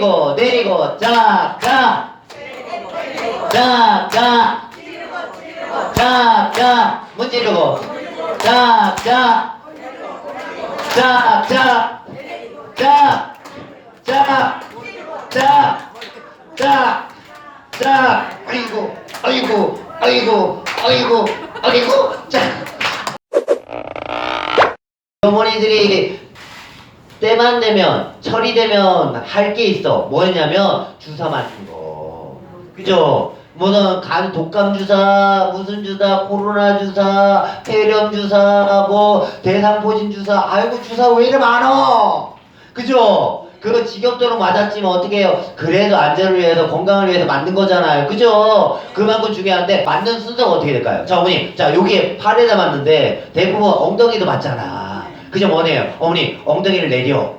내리고 내리고 짝짝 짝짝 짝짝 문지르고. 짝짝 짝짝 짝짝짝짝짝 아이고 아이고 아이고 아이고 아이고. 짝 어머니들이 때만 되면 철이 되면 할 게 있어. 뭐였냐면 주사 맞는 거. 그죠? 뭐는 간 독감 주사 무슨 주사 코로나 주사 폐렴 주사 뭐 대상포진 주사. 아이고 주사 왜 이래 많어 그죠? 그거 지겹도록 맞았지만 어떻게 해요? 그래도 안전을 위해서 건강을 위해서 맞는 거잖아요. 그죠? 그만큼 중요한데 맞는 순서가 어떻게 될까요? 자 어머니. 자 여기에 팔에다 맞는데 대부분 엉덩이도 맞잖아 그죠 뭐네요. 어머니 엉덩이를 내려.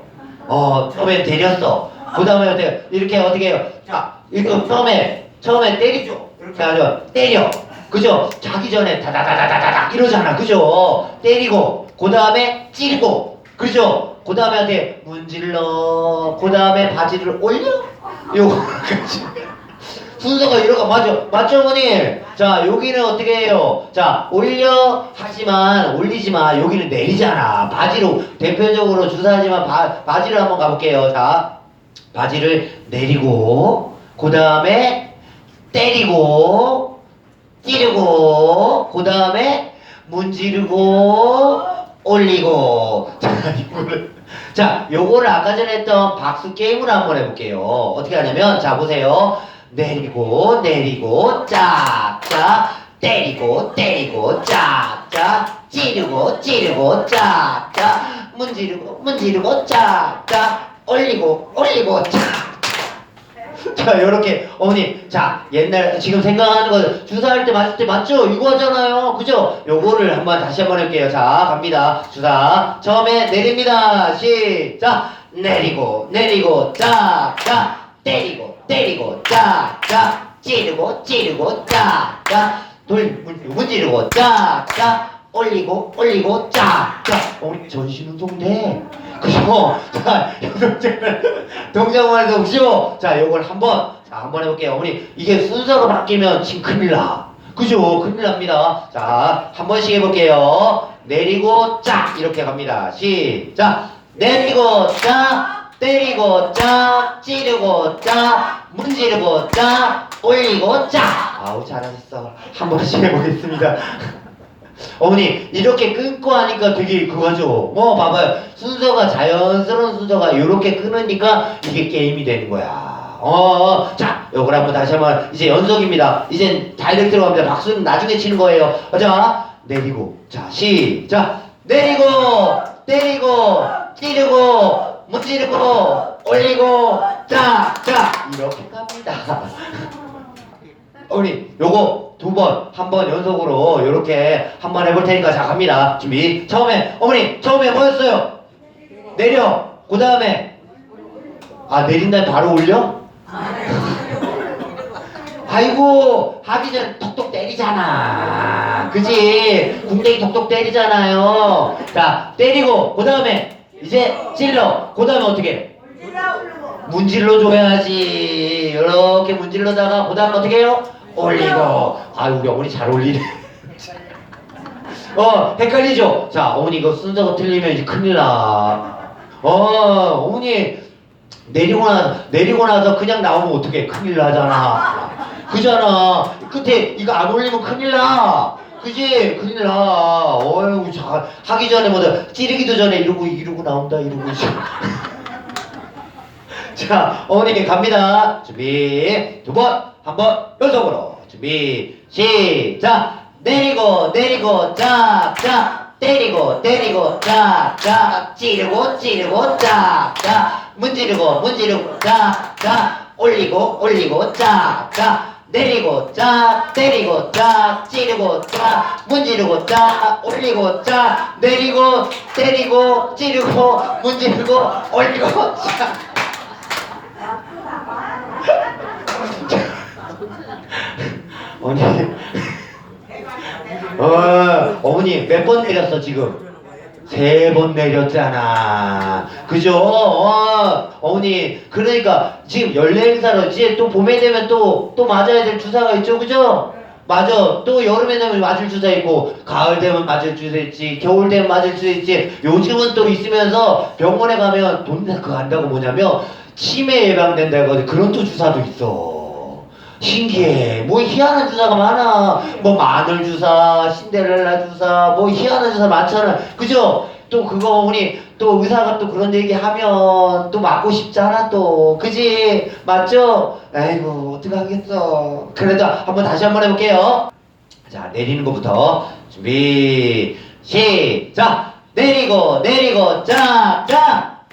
어 처음에 내렸어. 그 다음에 어떻게 이렇게 어떻게 해요? 자 이거 처음에 처음에 때리죠. 이렇게 하죠. 때려. 그죠? 자기 전에 다다다다다다 이러잖아. 그죠? 때리고 그 다음에 찌르고. 그죠? 그 다음에 어떻게 문질러. 그 다음에 바지를 올려. 요거 그치 순서가 이러고 맞죠 맞죠 어머니 자 여기는 어떻게 해요? 자 올려. 하지만 올리지만 여기는 내리잖아. 바지로. 대표적으로 주사하지만 바, 바지를 한번 가볼게요. 자 바지를 내리고 그 다음에 때리고 찌르고 그 다음에 문지르고 올리고. 자 이거를. 자 요거를 아까 전에 했던 박수 게임으로 한번 해볼게요. 어떻게 하냐면 자 보세요 내리고 내리고 짝짝 때리고 때리고 짝짝 찌르고 찌르고 짝짝 문지르고 문지르고 짝짝 올리고 올리고 짝짝 자, 요렇게 어머니, 자 옛날 지금 생각하는 거 주사할 때 맞을 때 맞죠? 이거 하잖아요, 그죠? 요거를 한번 다시 한번 할게요. 자, 갑니다. 주사 처음에 내립니다. 시작. 내리고 내리고 짝짝 때리고 때리고 짝짝 찌르고 찌르고 짝짝 돌 문- 문지르고 짝짝 올리고 올리고 짝짝 어머니 전신 운동 돼. 그죠? 자, 이 동작을 동작만 없죠? 자, 요걸 한번, 자, 한번 해볼게요. 어머니, 이게 순서가 바뀌면 지금 큰일 나. 그죠? 큰일 납니다. 자, 한 번씩 해볼게요. 내리고, 짝! 이렇게 갑니다. 시작! 내리고, 짝! 때리고, 짝! 찌르고, 짝! 문지르고, 짝! 올리고, 짝! 아우, 잘하셨어. 한 번씩 해보겠습니다. 어머니 이렇게 끊고 하니까 되게 그거죠. 뭐 봐봐요. 순서가 자연스러운 순서가 이렇게 끊으니까 이게 게임이 되는 거야. 어, 자, 요걸 한번 다시 한번 이제 연속입니다. 이젠 다이렉트로 갑니다. 박수는 나중에 치는 거예요. 자, 내리고, 자, 시작. 내리고, 때리고, 찌르고, 문지르고, 올리고, 자, 자, 이렇게 갑니다. 어머니 요거 두 번, 한 번 연속으로 요렇게 한 번 해볼 테니까 자 갑니다. 준비. 처음에 어머니 처음에 뭐였어요? 내려. 그 다음에 아 내린 다음에 바로 올려? 아이고 하기 전에 톡톡 때리잖아. 그지? 궁뎅이 톡톡 때리잖아요. 자 때리고 그 다음에 이제 찔러. 그 다음에 어떻게? 문질러 줘야지. 이렇게 문질러다가 그 다음에 어떻게 해요? 올리고. 아유 우리 어머니 잘 올리네. 어 헷갈리죠? 자 어머니 이거 순서가 틀리면 이제 큰일 나. 어 어머니 내리고 나 내리고 나서 그냥 나오면 어떻게 큰일 나잖아. 그잖아. 끝에 이거 안 올리면 큰일 나. 그지? 큰일 나. 어휴 자 하기 전에 뭐다 찌르기도 전에 이러고 이러고 나온다 이러고. 자, 어머니께 갑니다. 준비. 두 번, 한 번, 연속으로. 준비, 시작. 내리고, 내리고, 짝, 짝. 때리고, 때리고, 짝, 짝. 찌르고, 찌르고, 짝, 짝. 문지르고, 문지르고, 짝, 짝. 올리고, 올리고, 짝, 짝. 내리고, 짝, 때리고, 짝, 찌르고, 짝, 문지르고, 짝, 올리고, 짝, 내리고, 때리고, 찌르고, 문지르고, 올리고, 짝. 어머니, 어, 어머니 몇번 내렸어 지금? 세 번 내렸잖아. 그죠? 어, 어머니. 그러니까 지금 연례 행사로 이제 또 봄에 되면 또, 또 맞아야 될 주사가 있죠. 그죠? 맞아. 또 여름에 되면 맞을 주사 있고, 가을 되면 맞을 주사 있지, 겨울 되면 맞을 주사 있지. 요즘은 또 있으면서 병원에 가면 돈 그거 한다고 뭐냐면, 치매 예방된다고 하지. 그런 또 주사도 있어. 신기해. 뭐 희한한 주사가 많아. 뭐 마늘 주사, 신데렐라 주사, 뭐 희한한 주사 많잖아. 그죠? 또 그거 우리 또 의사가 또 그런 얘기 하면 또 맞고 싶잖아 또. 그지? 맞죠? 아이고 어떡하겠어. 그래도 한번 다시 한번 해볼게요. 자 내리는 것부터 준비 시작. 내리고 내리고 짝짝.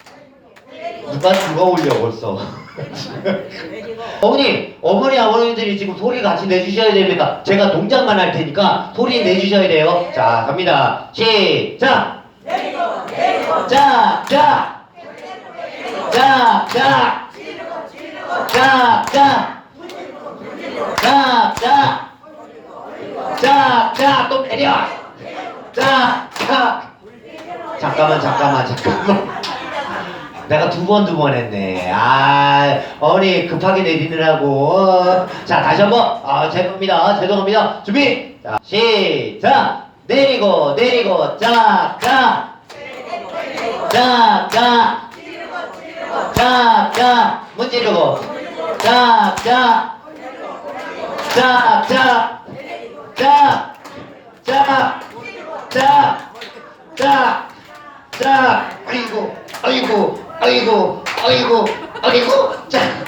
누가 누가 올려 벌써. 어머니, 어머니, 아버님들이 지금 소리 같이 내주셔야 됩니다. 제가 동작만 할 테니까 소리 내주셔야 돼요. 자, 갑니다. 시작! 자, 자! 자, 자! 자, 자! 자, 자! 자, 자, 또 내려! 자, 자! 잠깐만, 잠깐만, 잠깐만. 내가 두 번 두 번 했네. 아, 어머니 급하게 내리느라고. 어. 자, 다시 한 번. 아, 죄송합니다. 죄송합니다. 준비. 자, 시작. 내리고, 내리고, 짝, 짝. 짝, 짝. 짝, 짝. 문지르고. 짝, 짝. 짝, 짝. 짝. 짝. 짝. 짝. 짝. 아이고, 아이고, 아이고, 아이고, 아이고, 짝.